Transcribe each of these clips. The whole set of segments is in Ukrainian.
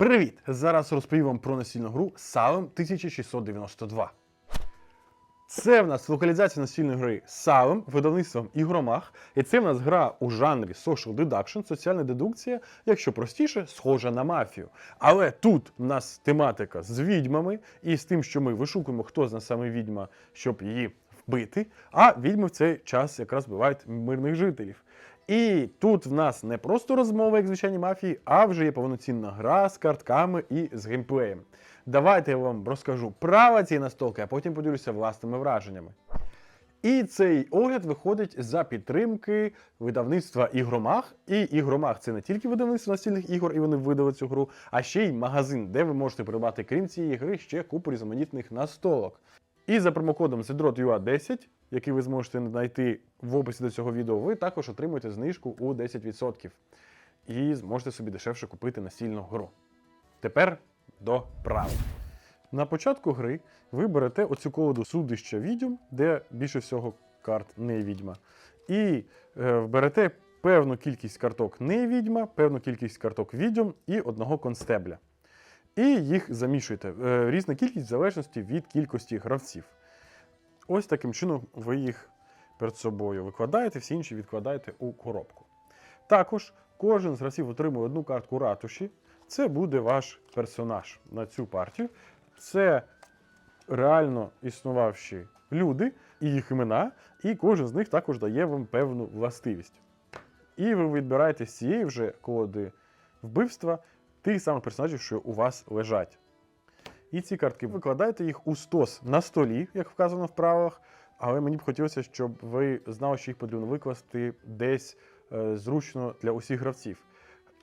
Привіт! Зараз розповім вам про настільну гру Salem 1692. Це в нас локалізація настільної гри Salem видавництвом Ігромах. І це в нас гра у жанрі Social Deduction, соціальна дедукція, якщо простіше, схожа на мафію. Але тут в нас тематика з відьмами і з тим, що ми вишукуємо, хто з нас саме відьма, щоб її вбити. А відьми в цей час якраз вбивають мирних жителів. І тут в нас не просто розмова, як в звичайній мафії, а вже є повноцінна гра з картками і з геймплеєм. Давайте я вам розкажу права цієї настолки, а потім поділюся власними враженнями. І цей огляд виходить за підтримки видавництва Ігромах. І Ігромах це не тільки видавництво настільних ігор, і вони видали цю гру, а ще й магазин, де ви можете придбати, крім цієї гри, ще купу різноманітних настолок. І за промокодом ZDROTUA10, який ви зможете знайти в описі до цього відео, ви також отримуєте знижку у 10%. І зможете собі дешевше купити настільну гру. Тепер до правил. На початку гри ви берете оцю колоду судища відьом, де більше всього карт не відьма. І е, берете певну кількість карток не відьма, певну кількість карток відьом і одного констебля. І їх замішуєте. Е, різна кількість в залежності від кількості гравців. Ось таким чином ви їх перед собою викладаєте, всі інші відкладаєте у коробку. Також кожен з гравців отримує одну картку ратуші. Це буде ваш персонаж на цю партію. Це реально існувавші люди і їх імена, і кожен з них також дає вам певну властивість. І ви відбираєте з цієї вже коди вбивства тих самих персонажів, що у вас лежать. І ці картки викладаєте їх у стос на столі, як вказано в правилах. Але мені б хотілося, щоб ви знали, що їх потрібно викласти десь е, зручно для усіх гравців.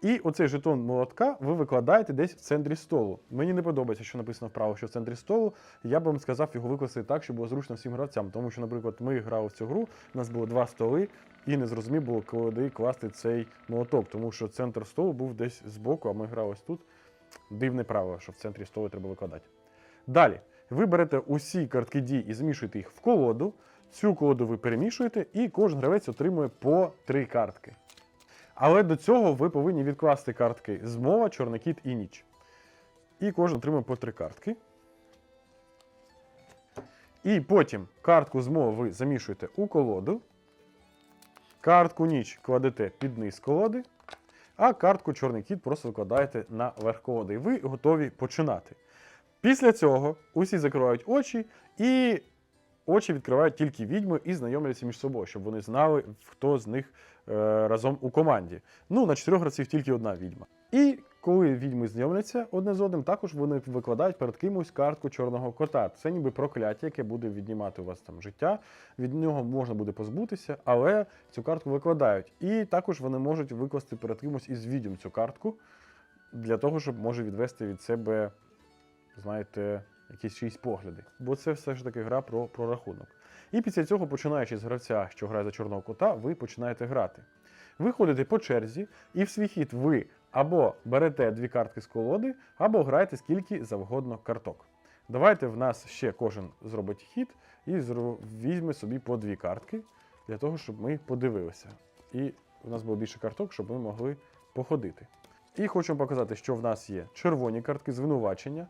І оцей жетон молотка ви викладаєте десь в центрі столу. Мені не подобається, що написано вправо, що в центрі столу. Я б вам сказав його викласти так, щоб було зручно всім гравцям. Тому що, наприклад, ми грали в цю гру, у нас було два столи, і не зрозуміло було, куди класти цей молоток, тому що центр столу був десь збоку, а ми грали ось тут. Дивне правило, що в центрі столу треба викладати. Далі, ви берете усі картки дій і змішуєте їх в колоду. Цю колоду ви перемішуєте, і кожен гравець отримує по три картки. Але до цього ви повинні відкласти картки змова, чорнокіт і ніч. І кожен отримує по три картки. І потім картку змова ви замішуєте у колоду. Картку ніч кладете під низ колоди, а картку чорний кіт просто викладаєте на верх колоди. І ви готові починати. Після цього усі закривають очі, і очі відкривають тільки відьми і знайомляться між собою, щоб вони знали, хто з них е, разом у команді. Ну, на чотирьох гравців тільки одна відьма. І коли відьми знайомляться одне з одним, також вони викладають перед кимось картку чорного кота. Це ніби прокляття, яке буде віднімати у вас там життя. Від нього можна буде позбутися, але цю картку викладають. І також вони можуть викласти перед кимось із відьом цю картку для того, щоб може відвести від себе, знаєте, якісь чиїсь погляди. Бо це все ж таки гра про прорахунок. І після цього, починаючи з гравця, що грає за чорного кота, ви починаєте грати. Ви ходите по черзі, і в свій хід ви або берете дві картки з колоди, або граєте скільки завгодно карток. Давайте в нас ще кожен зробить хід і візьме собі по дві картки для того, щоб ми подивилися. І у нас було більше карток, щоб ми могли походити. І хочу показати, що в нас є червоні картки звинувачення.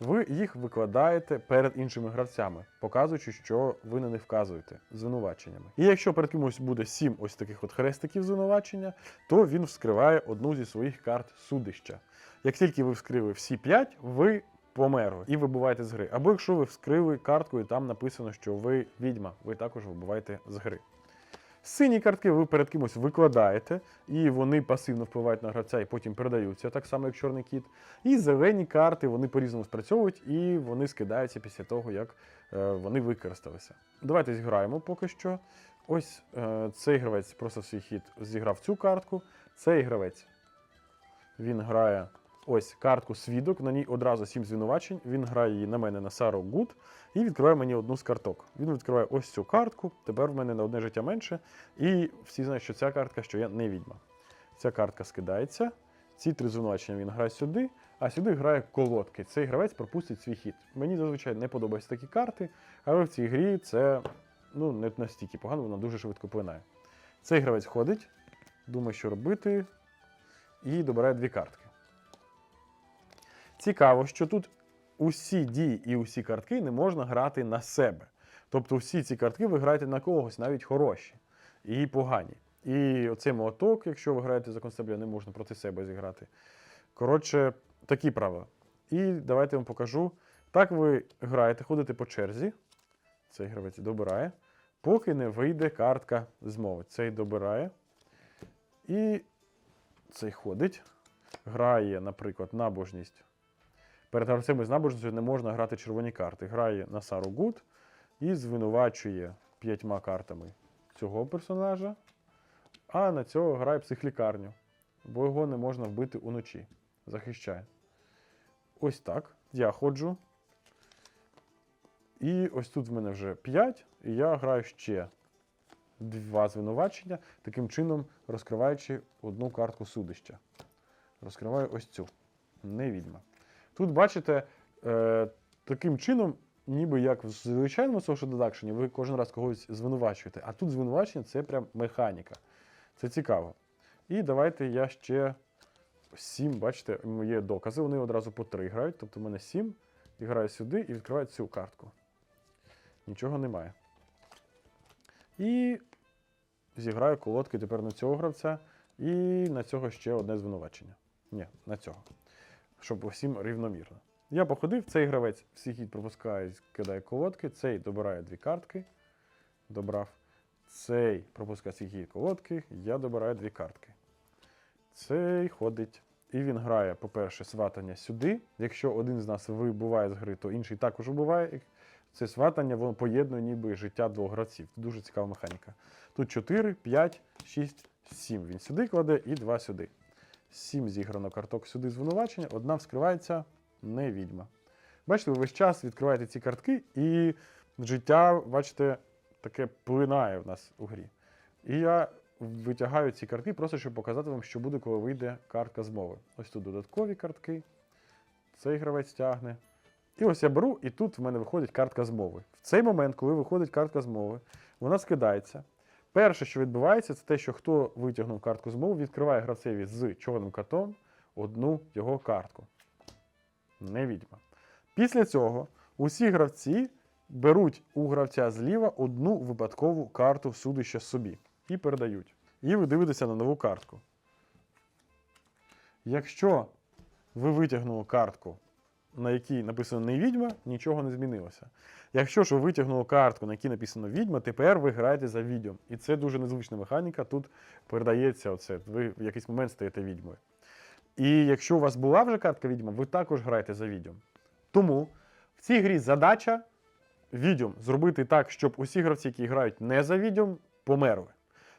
Ви їх викладаєте перед іншими гравцями, показуючи, що ви на них вказуєте звинуваченнями. І якщо перед кимось буде сім ось таких от хрестиків звинувачення, то він вскриває одну зі своїх карт судища. Як тільки ви вскрили всі п'ять, ви померли і вибуваєте з гри. Або якщо ви вскрили картку і там написано, що ви відьма, ви також вибуваєте з гри. Сині картки ви перед кимось викладаєте, і вони пасивно впливають на гравця і потім передаються, так само, як чорний кіт. І зелені карти вони по-різному спрацьовують і вони скидаються після того, як е, вони використалися. Давайте зіграємо поки що. Ось е, цей гравець просто свій хід зіграв цю картку. Цей гравець він грає ось картку свідок, на ній одразу сім звинувачень. Він грає її на мене на Сару Гуд і відкриває мені одну з карток. Він відкриває ось цю картку. Тепер в мене на одне життя менше. І всі знають, що ця картка, що я не відьма. Ця картка скидається. Ці три звинувачення він грає сюди, а сюди грає колодки. Цей гравець пропустить свій хід. Мені зазвичай не подобаються такі карти, але в цій грі це ну, не настільки погано, вона дуже швидко плинає. Цей гравець ходить, думає, що робити, і добирає дві картки. Цікаво, що тут усі дії і усі картки не можна грати на себе. Тобто всі ці картки ви граєте на когось, навіть хороші і погані. І оцей молоток, якщо ви граєте за констебля, не можна проти себе зіграти. Коротше, такі правила. І давайте я вам покажу. Так ви граєте, ходите по черзі. Цей гравець добирає, поки не вийде картка з мови. Цей добирає. І цей ходить. Грає, наприклад, набожність. Перед гравцями з набожністю не можна грати червоні карти. Грає на Сару Гуд і звинувачує п'ятьма картами цього персонажа, а на цього грає психлікарню, бо його не можна вбити уночі. Захищає. Ось так. Я ходжу. І ось тут в мене вже 5, і я граю ще два звинувачення, таким чином розкриваючи одну картку судища. Розкриваю ось цю. Не відьма. Тут бачите, е, таким чином, ніби як в звичайному social deduction, ви кожен раз когось звинувачуєте, а тут звинувачення це прям механіка. Це цікаво. І давайте я ще 7, бачите, є докази. Вони одразу по 3 грають. Тобто в мене 7. І граю сюди і відкриваю цю картку. Нічого немає. І зіграю колодки тепер на цього гравця. І на цього ще одне звинувачення. Ні, на цього. Щоб усім рівномірно. Я походив, цей гравець всі хід пропускає, кидає колодки, цей добирає дві картки. Добрав. Цей пропускає всі хід колодки, я добираю дві картки. Цей ходить. І він грає, по-перше, сватання сюди. Якщо один з нас вибуває з гри, то інший також вибуває. Це сватання воно поєднує ніби життя двох гравців. Дуже цікава механіка. Тут 4, 5, 6, 7. Він сюди кладе і 2 сюди. 7 зіграно карток сюди звинувачення, одна вскривається не відьма. Бачите, ви весь час відкриваєте ці картки, і життя, бачите, таке плинає в нас у грі. І я витягаю ці картки, просто щоб показати вам, що буде, коли вийде картка з мови. Ось тут додаткові картки. Цей гравець тягне. І ось я беру, і тут в мене виходить картка з мови. В цей момент, коли виходить картка з мови, вона скидається. Перше, що відбувається, це те, що хто витягнув картку з мови, відкриває гравцеві з чорним картом одну його картку. Не відьма. Після цього усі гравці беруть у гравця зліва одну випадкову карту судища собі і передають. І ви дивитеся на нову картку. Якщо ви витягнули картку, на якій написано не відьма, нічого не змінилося. Якщо ж ви витягнули картку, на якій написано відьма, тепер ви граєте за відьом. І це дуже незвична механіка. Тут передається оце. Ви в якийсь момент стаєте відьмою. І якщо у вас була вже картка відьма, ви також граєте за відьом. Тому в цій грі задача відьом зробити так, щоб усі гравці, які грають не за відьом, померли.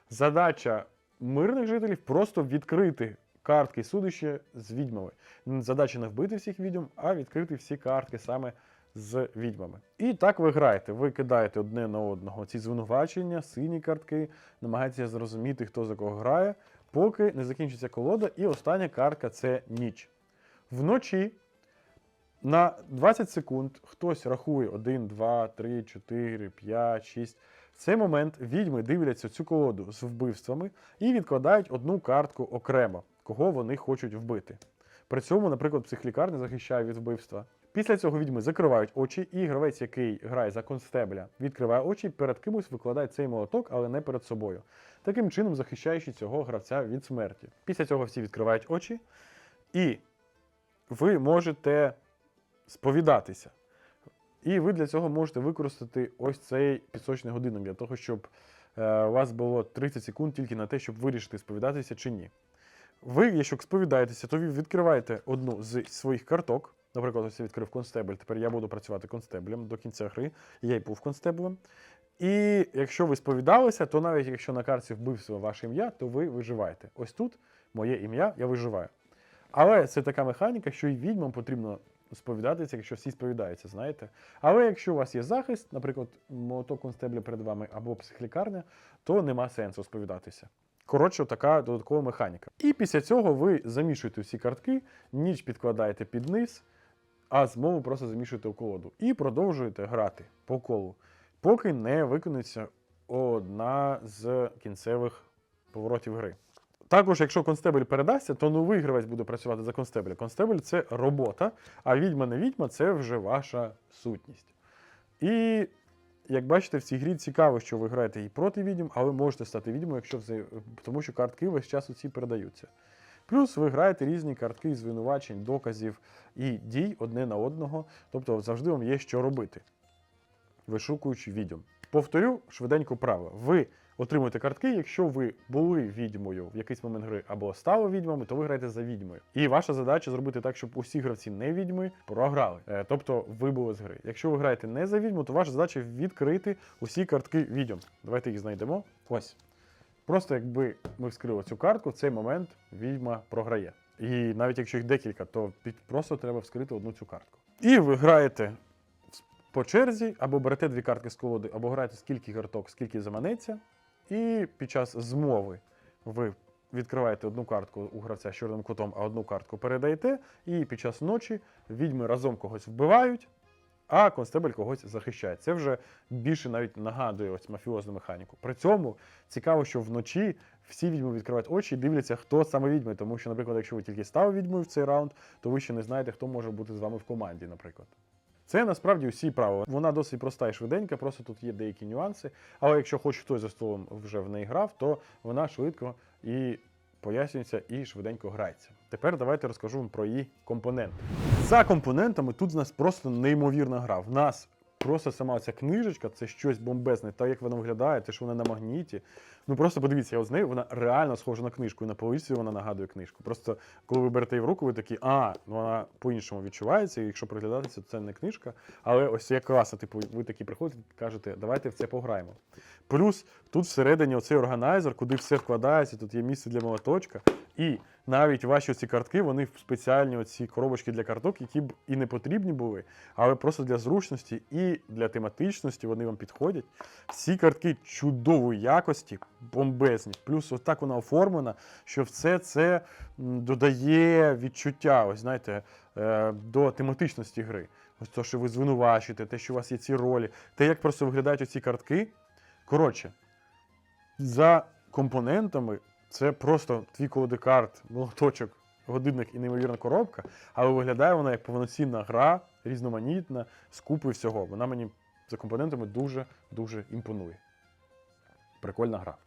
Задача мирних жителів просто відкрити картки судища з відьмами. Задача не вбити всіх відьом, а відкрити всі картки саме з відьмами. І так ви граєте. Ви кидаєте одне на одного ці звинувачення, сині картки, намагаєтеся зрозуміти, хто за кого грає, поки не закінчиться колода, і остання картка це ніч. Вночі на 20 секунд хтось рахує 1, 2, 3, 4, 5, 6. В цей момент відьми дивляться цю колоду з вбивствами і відкладають одну картку окремо, кого вони хочуть вбити. При цьому, наприклад, психлікарня захищає від вбивства. Після цього відьми закривають очі, і гравець, який грає за констебля, відкриває очі, перед кимось викладає цей молоток, але не перед собою. Таким чином захищаючи цього гравця від смерті. Після цього всі відкривають очі, і ви можете сповідатися. І ви для цього можете використати ось цей пісочний годинник для того, щоб е, у вас було 30 секунд тільки на те, щоб вирішити, сповідатися чи ні. Ви, якщо сповідаєтеся, то ви відкриваєте одну з своїх карток. Наприклад, ось я відкрив констебль. Тепер я буду працювати констеблем до кінця гри. Я й був констеблем. І якщо ви сповідалися, то навіть якщо на карті вбивство ваше ім'я, то ви виживаєте. Ось тут моє ім'я, я виживаю. Але це така механіка, що і відьмам потрібно сповідатися, якщо всі сповідаються, знаєте. Але якщо у вас є захист, наприклад, молоток констебля перед вами або психлікарня, то нема сенсу сповідатися. Коротше, така додаткова механіка. І після цього ви замішуєте всі картки, ніч підкладаєте під низ, а змову просто замішуєте у колоду. І продовжуєте грати по колу, поки не виконується одна з кінцевих поворотів гри. Також, якщо констебель передасться, то новий гравець буде працювати за констебеля. Констебель це робота, а відьма не відьма це вже ваша сутність. І як бачите, в цій грі цікаво, що ви граєте і проти відьм, але можете стати відьмою, якщо вза- тому що картки весь час усі передаються. Плюс ви граєте різні картки звинувачень, доказів і дій одне на одного, тобто завжди вам є що робити, вишукуючи відьом. Повторю швиденько правило. Ви отримуєте картки, якщо ви були відьмою в якийсь момент гри або стали відьмами, то ви граєте за відьмою. І ваша задача зробити так, щоб усі гравці не відьми програли, Е, тобто вибули з гри. Якщо ви граєте не за відьму, то ваша задача відкрити усі картки відьом. Давайте їх знайдемо. Ось. Просто якби ми вскрили цю картку, в цей момент відьма програє. І навіть якщо їх декілька, то просто треба вскрити одну цю картку. І ви граєте по черзі, або берете дві картки з колоди, або граєте скільки карток, скільки заманеться. І під час змови ви відкриваєте одну картку у гравця з чорним кутом, а одну картку передаєте. І під час ночі відьми разом когось вбивають, а констебель когось захищає. Це вже більше навіть нагадує ось мафіозну механіку. При цьому цікаво, що вночі всі відьми відкривають очі і дивляться, хто саме відьми. Тому що, наприклад, якщо ви тільки стали відьмою в цей раунд, то ви ще не знаєте, хто може бути з вами в команді, наприклад. Це насправді усі правила. Вона досить проста і швиденька, просто тут є деякі нюанси. Але якщо хоч хтось за столом вже в неї грав, то вона швидко і пояснюється і швиденько грається. Тепер давайте розкажу вам про її компоненти. За компонентами тут в нас просто неймовірна гра. В нас просто сама ця книжечка це щось бомбезне, так як вона виглядає, те, що вона на магніті. Ну просто подивіться, я з нею вона реально схожа на книжку, і на полиці вона нагадує книжку. Просто коли ви берете її в руку, ви такі, а, ну вона по-іншому відчувається, і якщо приглядатися, то це не книжка. Але ось як класно, типу, ви такі приходите кажете, давайте в це пограємо. Плюс тут всередині оцей органайзер, куди все вкладається, тут є місце для молоточка. І навіть ваші ці картки, вони в спеціальні оці коробочки для карток, які б і не потрібні були, але просто для зручності і для тематичності вони вам підходять. Всі картки чудової якості, бомбезні. Плюс отак вона оформлена, що все це додає відчуття, ось знаєте, е, до тематичності гри. Ось те, що ви звинувачуєте, те, що у вас є ці ролі, те, як просто виглядають оці картки. Коротше, за компонентами це просто твій колоди карт, молоточок, годинник і неймовірна коробка, але виглядає вона як повноцінна гра, різноманітна, з купою всього. Вона мені за компонентами дуже-дуже імпонує. Прикольна гра.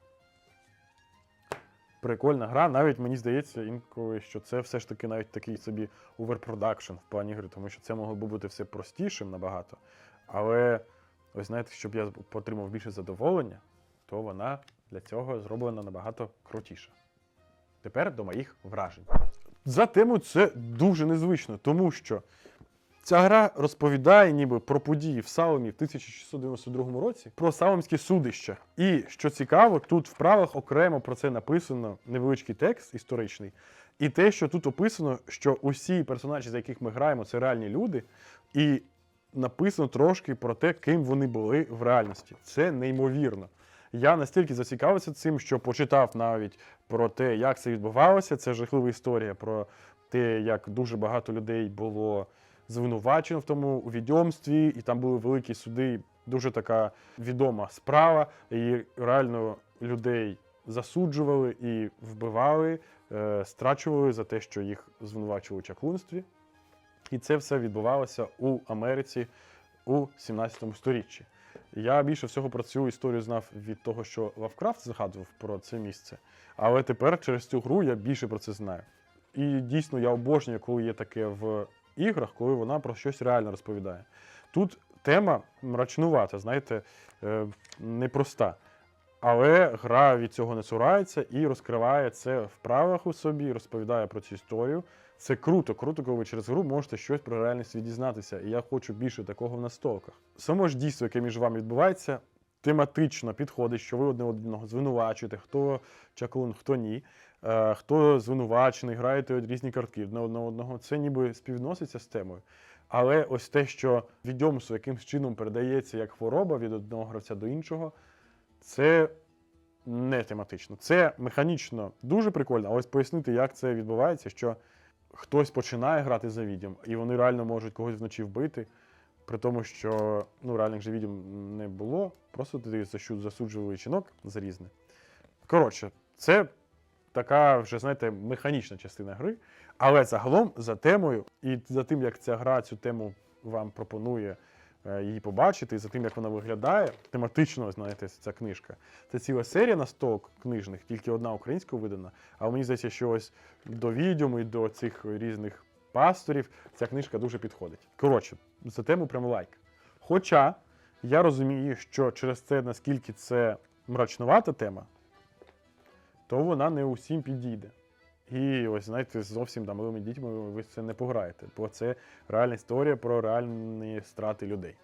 Прикольна гра, навіть мені здається інколи, що це все ж таки навіть такий собі оверпродакшн в плані гри, тому що це могло би бути все простішим набагато. Але ось знаєте, щоб я отримав більше задоволення, то вона для цього зроблена набагато крутіше. Тепер до моїх вражень. За тему це дуже незвично, тому що ця гра розповідає ніби про події в Саломі в 1692 році, про Саломське судище. І що цікаво, тут в правилах окремо про це написано невеличкий текст історичний. І те, що тут описано, що усі персонажі, за яких ми граємо, це реальні люди, і написано трошки про те, ким вони були в реальності. Це неймовірно. Я настільки зацікавився цим, що почитав навіть про те, як це відбувалося. Це жахлива історія про те, як дуже багато людей було звинувачено в тому у відьомстві, і там були великі суди. Дуже така відома справа, і реально людей засуджували і вбивали, е, страчували за те, що їх звинувачували у чаклунстві. І це все відбувалося у Америці у 17 сторіччі. Я більше всього про цю історію знав від того, що Лавкрафт згадував про це місце. Але тепер через цю гру я більше про це знаю. І дійсно я обожнюю, коли є таке в іграх, коли вона про щось реально розповідає. Тут тема мрачнувата, знаєте, е, непроста. Але гра від цього не цурається і розкриває це в правилах у собі, розповідає про цю історію. Це круто, круто, коли ви через гру можете щось про реальність дізнатися. І я хочу більше такого в настолках. Само ж дійство, яке між вами відбувається, тематично підходить, що ви одне одного звинувачуєте, хто чаклун, хто ні, е, хто звинувачений, граєте різні картки одне одного. Це ніби співноситься з темою. Але ось те, що відьомство якимсь чином передається як хвороба від одного гравця до іншого, це не тематично. Це механічно дуже прикольно, але ось пояснити, як це відбувається, що хтось починає грати за відьом, і вони реально можуть когось вночі вбити, при тому, що ну, реальних же відьом не було, просто туди засу- засуджували жінок за різне. Коротше, це така вже, знаєте, механічна частина гри. Але загалом за темою і за тим, як ця гра цю тему вам пропонує її побачити, і за тим, як вона виглядає, тематично, знаєте, ця книжка. Це ціла серія на 100 книжних, тільки одна українською видана. А мені здається, що ось до відьом і до цих різних пасторів ця книжка дуже підходить. Коротше, за тему прям лайк. Хоча я розумію, що через це, наскільки це мрачнувата тема, то вона не усім підійде. І ось, знаєте, зовсім там малими дітьми ви це не пограєте, бо це реальна історія про реальні страти людей.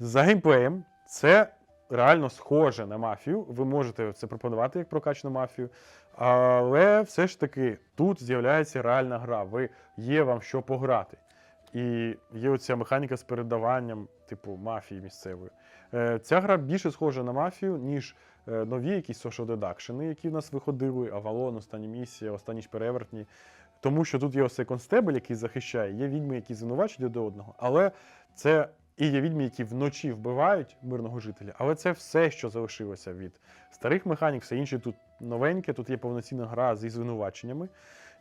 За геймплеєм це реально схоже на мафію. Ви можете це пропонувати як прокачану мафію. Але все ж таки тут з'являється реальна гра. Ви є вам що пограти. І є оця механіка з передаванням, типу мафії місцевої. Е, Ця гра більше схожа на мафію, ніж нові якісь social deduction, які в нас виходили, Авалон, остання місія, останні ж перевертні. Тому що тут є ось цей констебель, який захищає, є відьми, які звинувачують до одного, але це і є відьми, які вночі вбивають мирного жителя, але це все, що залишилося від старих механік, все інше тут новеньке, тут є повноцінна гра зі звинуваченнями.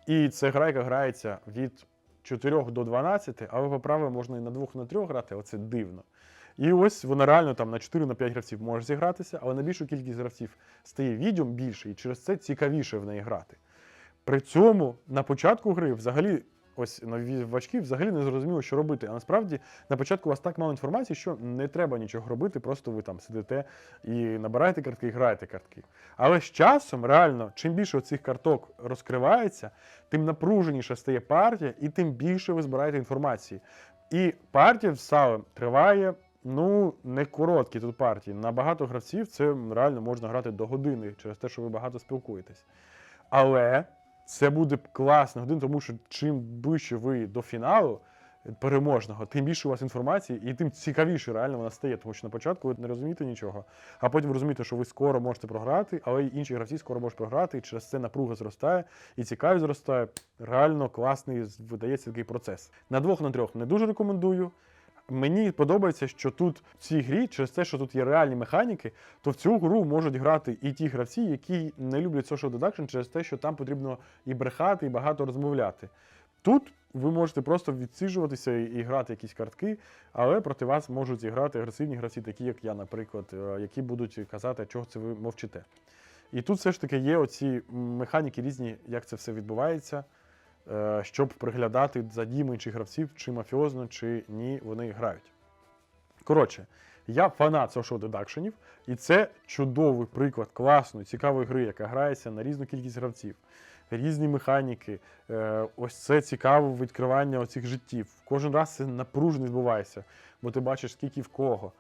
І це гра, яка грається від 4 до 12, але по правилам можна і на 2, на 3 грати, але це дивно. І ось вона реально там на 4 на 5 гравців може зігратися, але на більшу кількість гравців стає відьом більше, і через це цікавіше в неї грати. При цьому на початку гри взагалі. Ось новачки взагалі не зрозуміло, що робити. А насправді на початку у вас так мало інформації, що не треба нічого робити, просто ви там сидите і набираєте картки, і граєте картки. Але з часом, реально, чим більше цих карток розкривається, тим напруженіша стає партія, і тим більше ви збираєте інформації. І партія з салем триває. Ну, не короткі тут партії. На багато гравців це реально можна грати до години через те, що ви багато спілкуєтесь. Але це буде класна година, тому що чим ближче ви до фіналу переможного, тим більше у вас інформації, і тим цікавіше реально вона стає, тому що на початку ви не розумієте нічого, а потім ви розумієте, що ви скоро можете програти, але й інші гравці скоро можуть програти, і через це напруга зростає, і цікавість зростає. Реально класний видається такий процес. На двох на трьох не дуже рекомендую. Мені подобається, що тут в цій грі, через те, що тут є реальні механіки, то в цю гру можуть грати і ті гравці, які не люблять social deduction через те, що там потрібно і брехати, і багато розмовляти. Тут ви можете просто відсиджуватися і, грати якісь картки, але проти вас можуть зіграти агресивні гравці, такі як я, наприклад, е, які будуть казати, чого це ви мовчите. І тут все ж таки є оці механіки різні, як це все відбувається. Е, щоб приглядати за діями інших гравців, чи мафіозно, чи ні, вони грають. Коротше, я фанат social дедакшенів, і це чудовий приклад класної, цікавої гри, яка грається на різну кількість гравців, різні механіки. Е, Ось це цікаве відкривання оцих життів. Кожен раз це напружено відбувається, бо ти бачиш, скільки в кого.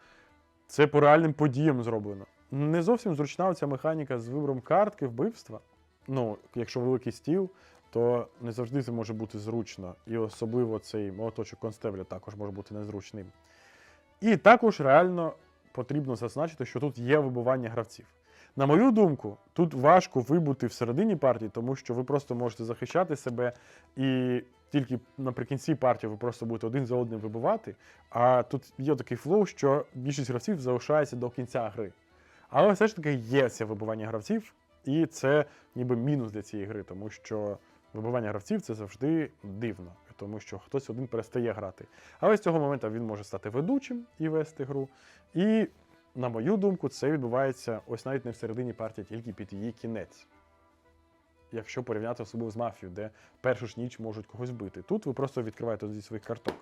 Це по реальним подіям зроблено. Не зовсім зручна оця механіка з вибором картки вбивства. Ну, якщо великий стіл, то не завжди це може бути зручно. І особливо цей молоточок констебля також може бути незручним. І також реально потрібно зазначити, що тут є вибивання гравців. На мою думку, тут важко вибути всередині партії, тому що ви просто можете захищати себе, і тільки наприкінці партії ви просто будете один за одним вибивати. А тут є такий флоу, що більшість гравців залишається до кінця гри. Але все ж таки є це вибивання гравців, і це ніби мінус для цієї гри, тому що вибивання гравців це завжди дивно, тому що хтось один перестає грати. Але з цього моменту він може стати ведучим і вести гру. І, на мою думку, це відбувається ось навіть не всередині партії, тільки під її кінець. Якщо порівняти особливо з мафією, де першу ж ніч можуть когось бити. Тут ви просто відкриваєте зі своїх карток,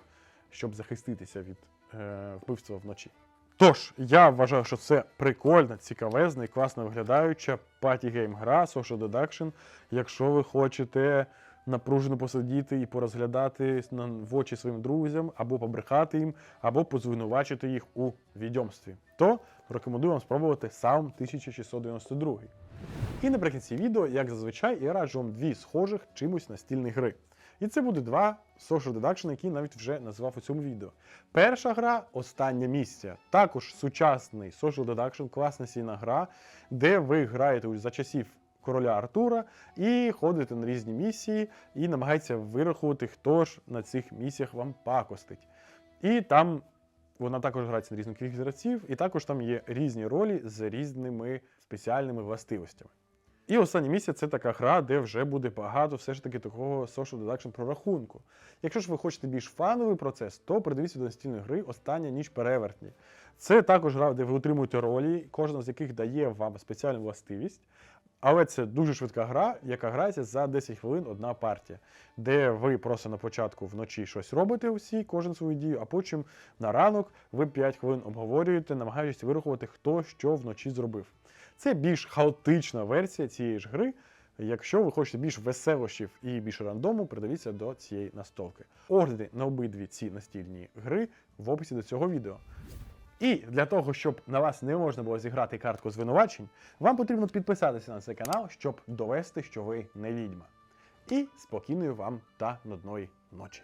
щоб захиститися від е, вбивства вночі. Тож, я вважаю, що це прикольна, цікавезна і класно виглядаюча паті-гейм гра Social Deduction. Якщо ви хочете напружено посидіти і порозглядати в очі своїм друзям, або побрехати їм, або позвинувачити їх у відьомстві, то рекомендую вам спробувати сам 1692. І наприкінці відео, як зазвичай, я раджу вам дві схожих чимось настільні гри. І це буде два social deduction, які навіть вже назвав у цьому відео. Перша гра остання місія. Також сучасний social deduction, класна сільна гра, де ви граєте за часів короля Артура і ходите на різні місії і намагаєтеся вирахувати, хто ж на цих місіях вам пакостить. І там вона також грається на різну кількість гравців, і також там є різні ролі з різними спеціальними властивостями. І останнє місце це така гра, де вже буде багато все ж таки такого social deduction прорахунку. Якщо ж ви хочете більш фановий процес, то придивіться до настільної гри Остання ніч перевертні. Це також гра, де ви отримуєте ролі, кожна з яких дає вам спеціальну властивість. Але це дуже швидка гра, яка грається за 10 хвилин одна партія, де ви просто на початку вночі щось робите усі, кожен свою дію, а потім на ранок ви 5 хвилин обговорюєте, намагаючись вирахувати, хто що вночі зробив. Це більш хаотична версія цієї ж гри. Якщо ви хочете більш веселощів і більш рандому, придивіться до цієї настолки. Огляди на обидві ці настільні гри в описі до цього відео. І для того, щоб на вас не можна було зіграти картку звинувачень, вам потрібно підписатися на цей канал, щоб довести, що ви не відьма. І спокійної вам та нудної ночі.